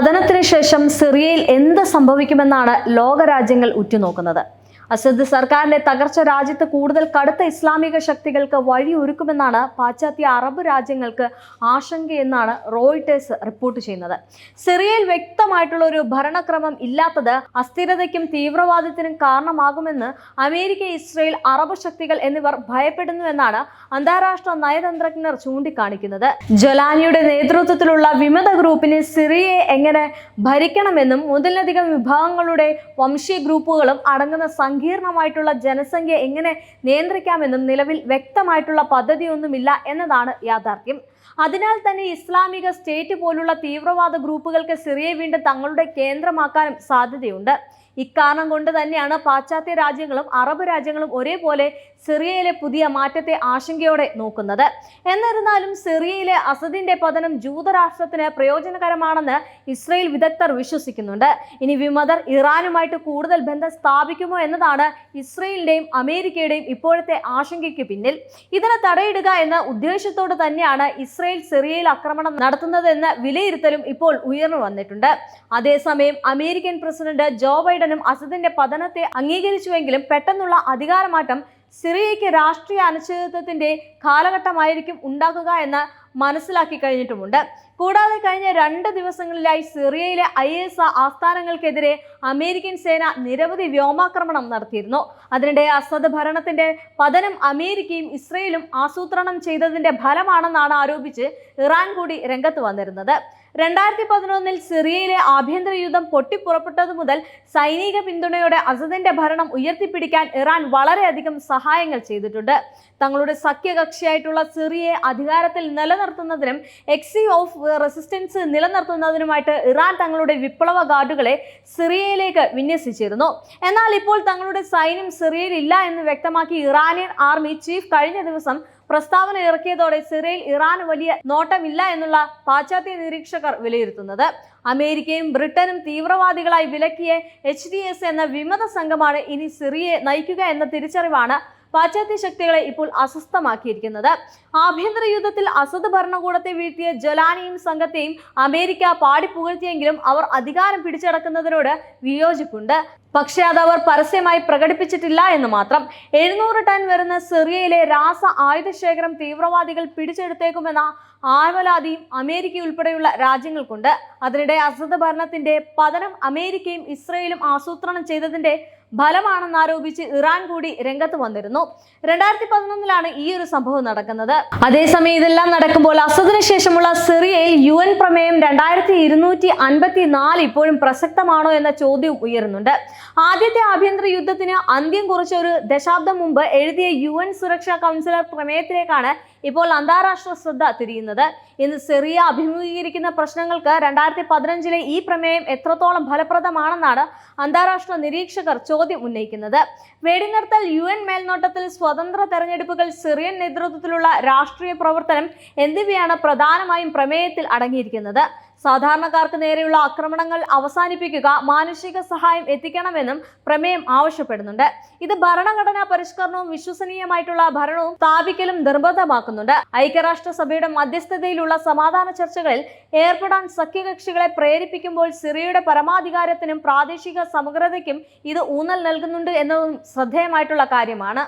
പതനത്തിന് ശേഷം സിറിയയിൽ എന്ത് സംഭവിക്കുമെന്നാണ് ലോകരാജ്യങ്ങൾ ഉറ്റുനോക്കുന്നത്. അസദ് സർക്കാരിന്റെ തകർച്ച രാജ്യത്ത് കൂടുതൽ കടുത്ത ഇസ്ലാമിക ശക്തികൾക്ക് വഴിയൊരുക്കുമെന്നാണ് പാശ്ചാത്യ അറബ് രാജ്യങ്ങൾക്ക് ആശങ്കയെന്നാണ് റോയിട്ടേഴ്സ് റിപ്പോർട്ട് ചെയ്യുന്നത്. സിറിയയിൽ വ്യക്തമായിട്ടുള്ള ഒരു ഭരണക്രമം ഇല്ലാത്തത് അസ്ഥിരതയ്ക്കും തീവ്രവാദത്തിനും കാരണമാകുമെന്ന് അമേരിക്ക ഇസ്രയേൽ അറബ് ശക്തികൾ എന്നിവർ ഭയപ്പെടുന്നുവെന്നാണ് അന്താരാഷ്ട്ര നയതന്ത്രജ്ഞർ ചൂണ്ടിക്കാണിക്കുന്നത്. ജൊലാനിയുടെ നേതൃത്വത്തിലുള്ള വിമത ഗ്രൂപ്പിന് സിറിയയെ എങ്ങനെ ഭരിക്കണമെന്നും ഒന്നിലധികം വിഭാഗങ്ങളുടെ വംശീയ ഗ്രൂപ്പുകളും അടങ്ങുന്ന സങ്കീർണമായിട്ടുള്ള ജനസംഖ്യ എങ്ങനെ നിയന്ത്രിക്കാമെന്നും നിലവിൽ വ്യക്തമായിട്ടുള്ള പദ്ധതിയൊന്നുമില്ല എന്നതാണ് യാഥാർത്ഥ്യം. അതിനാൽ തന്നെ ഇസ്ലാമിക സ്റ്റേറ്റ് പോലുള്ള തീവ്രവാദ ഗ്രൂപ്പുകൾക്ക് സിറിയ വീണ്ടും തങ്ങളുടെ കേന്ദ്രമാക്കാനും സാധ്യതയുണ്ട്. ഇക്കാരണം കൊണ്ട് തന്നെയാണ് പാശ്ചാത്യ രാജ്യങ്ങളും അറബ് രാജ്യങ്ങളും ഒരേപോലെ സിറിയയിലെ പുതിയ മാറ്റത്തെ ആശങ്കയോടെ നോക്കുന്നത്. എന്നിരുന്നാലും സിറിയയിലെ അസദിന്റെ പതനം ജൂതരാഷ്ട്രത്തിന് പ്രയോജനകരമാണെന്ന് ഇസ്രയേൽ വിദഗ്ധർ വിശ്വസിക്കുന്നുണ്ട്. ഇനി വിമതർ ഇറാനുമായിട്ട് കൂടുതൽ ബന്ധം സ്ഥാപിക്കുമോ എന്നതാണ് ഇസ്രയേലിന്റെയും അമേരിക്കയുടെയും ഇപ്പോഴത്തെ ആശങ്കയ്ക്ക് പിന്നിൽ. ഇതിനെ തടയിടുക എന്ന ഉദ്ദേശത്തോട് തന്നെയാണ് ഇസ്രയേൽ സിറിയയിൽ ആക്രമണം നടത്തുന്നതെന്ന വിലയിരുത്തലും ഇപ്പോൾ ഉയർന്നു വന്നിട്ടുണ്ട്. അതേസമയം അമേരിക്കൻ പ്രസിഡന്റ് ജോ ബൈഡനും അസദിന്റെ പതനത്തെ അംഗീകരിച്ചുവെങ്കിലും പെട്ടെന്നുള്ള അധികാരമാറ്റം സിറിയയ്ക്ക് രാഷ്ട്രീയ അനിശ്ചിതത്വത്തിന്റെ കാലഘട്ടമായിരിക്കും ഉണ്ടാക്കുക എന്ന് മനസ്സിലാക്കി കഴിഞ്ഞിട്ടുമുണ്ട്. കൂടാതെ കഴിഞ്ഞ രണ്ട് ദിവസങ്ങളിലായി സിറിയയിലെ ഐ എസ് ആസ്ഥാനങ്ങൾക്കെതിരെ അമേരിക്കൻ സേന നിരവധി വ്യോമാക്രമണം നടത്തിയിരുന്നു. അതിനിടെ അസദ് ഭരണത്തിന്റെ പതനം അമേരിക്കയും ഇസ്രയേലും ആസൂത്രണം ചെയ്തതിന്റെ ഫലമാണെന്നാണ് ആരോപിച്ച് ഇറാൻ കൂടി രംഗത്ത് വന്നിരുന്നത്. രണ്ടായിരത്തി പതിനൊന്നിൽ സിറിയയിലെ ആഭ്യന്തര യുദ്ധം പൊട്ടിപ്പുറപ്പെട്ടതു മുതൽ സൈനിക പിന്തുണയോടെ അസദിന്റെ ഭരണം ഉയർത്തിപ്പിടിക്കാൻ ഇറാൻ വളരെയധികം സഹായങ്ങൾ ചെയ്തിട്ടുണ്ട്. തങ്ങളുടെ സഖ്യകക്ഷിയായിട്ടുള്ള സിറിയയെ അധികാരത്തിൽ നിലനിർത്തുന്നതിനും എക്സി ഓഫ് റെസിസ്റ്റൻസ് നിലനിർത്തുന്നതിനുമായിട്ട് ഇറാൻ തങ്ങളുടെ വിപ്ലവ ഗാർഡുകളെ സിറിയയിലേക്ക് വിന്യസിച്ചിരുന്നു. എന്നാൽ ഇപ്പോൾ തങ്ങളുടെ സൈന്യം സിറിയയിൽ ഇല്ല എന്ന് വ്യക്തമാക്കി ഇറാനിയൻ ആർമി ചീഫ് കഴിഞ്ഞ ദിവസം പ്രസ്താവന ഇറക്കിയതോടെ സിറിയയിൽ ഇറാന് വലിയ നോട്ടമില്ല എന്നുള്ള പാശ്ചാത്യ നിരീക്ഷകർ വിലയിരുത്തുന്നത്. അമേരിക്കയും ബ്രിട്ടനും തീവ്രവാദികളായി വിലക്കിയ എച്ച് എന്ന വിമത സംഘമാണ് ഇനി സിറിയയെ നയിക്കുക എന്ന തിരിച്ചറിവാണ് പാശ്ചാത്യ ശക്തികളെ ഇപ്പോൾ അസ്വസ്ഥമാക്കിയിരിക്കുന്നത്. ആഭ്യന്തര യുദ്ധത്തിൽ അസദ് ഭരണകൂടത്തെ വീഴ്ത്തിയ ജലാനിയും സംഘത്തെയും അമേരിക്ക പാടി പാടിപ്പുകഴ്ത്തിയെങ്കിലും അവർ അധികാരം പിടിച്ചടക്കുന്നതിനോട് വിയോജിപ്പുണ്ട്. പക്ഷേ അത് അവർ പരസ്യമായി പ്രകടിപ്പിച്ചിട്ടില്ല എന്ന് മാത്രം. എഴുന്നൂറ് ടൺ വരുന്ന സിറിയയിലെ രാസ ആയുധശേഖരം തീവ്രവാദികൾ പിടിച്ചെടുത്തേക്കുമെന്ന ആവലാതിയും അമേരിക്ക ഉൾപ്പെടെയുള്ള രാജ്യങ്ങൾക്കുണ്ട്. അതിനിടെ അസദ് ഭരണത്തിന്റെ പതനം അമേരിക്കയും ഇസ്രയേലും ആസൂത്രണം ചെയ്തതിന്റെ ഫലമാണെന്ന് ആരോപിച്ച് ഇറാൻ കൂടി രംഗത്ത് വന്നിരുന്നു. രണ്ടായിരത്തി പതിനൊന്നിലാണ് ഈ ഒരു സംഭവം നടക്കുന്നത്. അതേസമയം ഇതെല്ലാം നടക്കുമ്പോൾ അസദിന് ശേഷമുള്ള സിറിയയിൽ യു എൻ പ്രമേയം രണ്ടായിരത്തി ഇരുന്നൂറ്റി അൻപത്തി നാല് ഇപ്പോഴും പ്രസക്തമാണോ എന്ന ചോദ്യം ഉയരുന്നുണ്ട്. ആദ്യത്തെ ആഭ്യന്തര യുദ്ധത്തിന് അന്ത്യം കുറിച്ച ഒരു ദശാബ്ദം മുമ്പ് എഴുതിയ യു എൻ സുരക്ഷാ കൗൺസിലർ പ്രമേയത്തിലേക്കാണ് ഇപ്പോൾ അന്താരാഷ്ട്ര ശ്രദ്ധ തിരിയുന്നത്. ഇന്ന് സിറിയ അഭിമുഖീകരിക്കുന്ന പ്രശ്നങ്ങൾക്ക് രണ്ടായിരത്തി പതിനഞ്ചിലെ ഈ പ്രമേയം എത്രത്തോളം ഫലപ്രദമാണെന്നാണ് അന്താരാഷ്ട്ര നിരീക്ഷകർ ചോദ്യം ഉന്നയിക്കുന്നത്. വെടിനിർത്തൽ യു എൻ മേൽനോട്ടത്തിൽ സ്വതന്ത്ര തെരഞ്ഞെടുപ്പുകൾ സിറിയൻ നേതൃത്വത്തിലുള്ള രാഷ്ട്രീയ പ്രവർത്തനം എന്നിവയാണ് പ്രധാനമായും പ്രമേയത്തിൽ അടങ്ങിയിരിക്കുന്നത്. സാധാരണക്കാർക്ക് നേരെയുള്ള ആക്രമണങ്ങൾ അവസാനിപ്പിക്കുക മാനുഷിക സഹായം എത്തിക്കണമെന്നും പ്രമേയം ആവശ്യപ്പെടുന്നുണ്ട്. ഇത് ഭരണഘടനാ പരിഷ്കരണവും വിശ്വസനീയമായിട്ടുള്ള ഭരണവും സ്ഥാപിക്കലും നിർബന്ധമാക്കുന്നുണ്ട്. ഐക്യരാഷ്ട്രസഭയുടെ മധ്യസ്ഥതയിലുള്ള സമാധാന ചർച്ചകളിൽ ഏർപ്പെടാൻ സഖ്യകക്ഷികളെ പ്രേരിപ്പിക്കുമ്പോൾ സിറിയയുടെ പരമാധികാരത്തിനും പ്രാദേശിക സമഗ്രതയ്ക്കും ഇത് ഊന്നൽ നൽകുന്നുണ്ട് എന്നതും ശ്രദ്ധേയമായിട്ടുള്ള കാര്യമാണ്.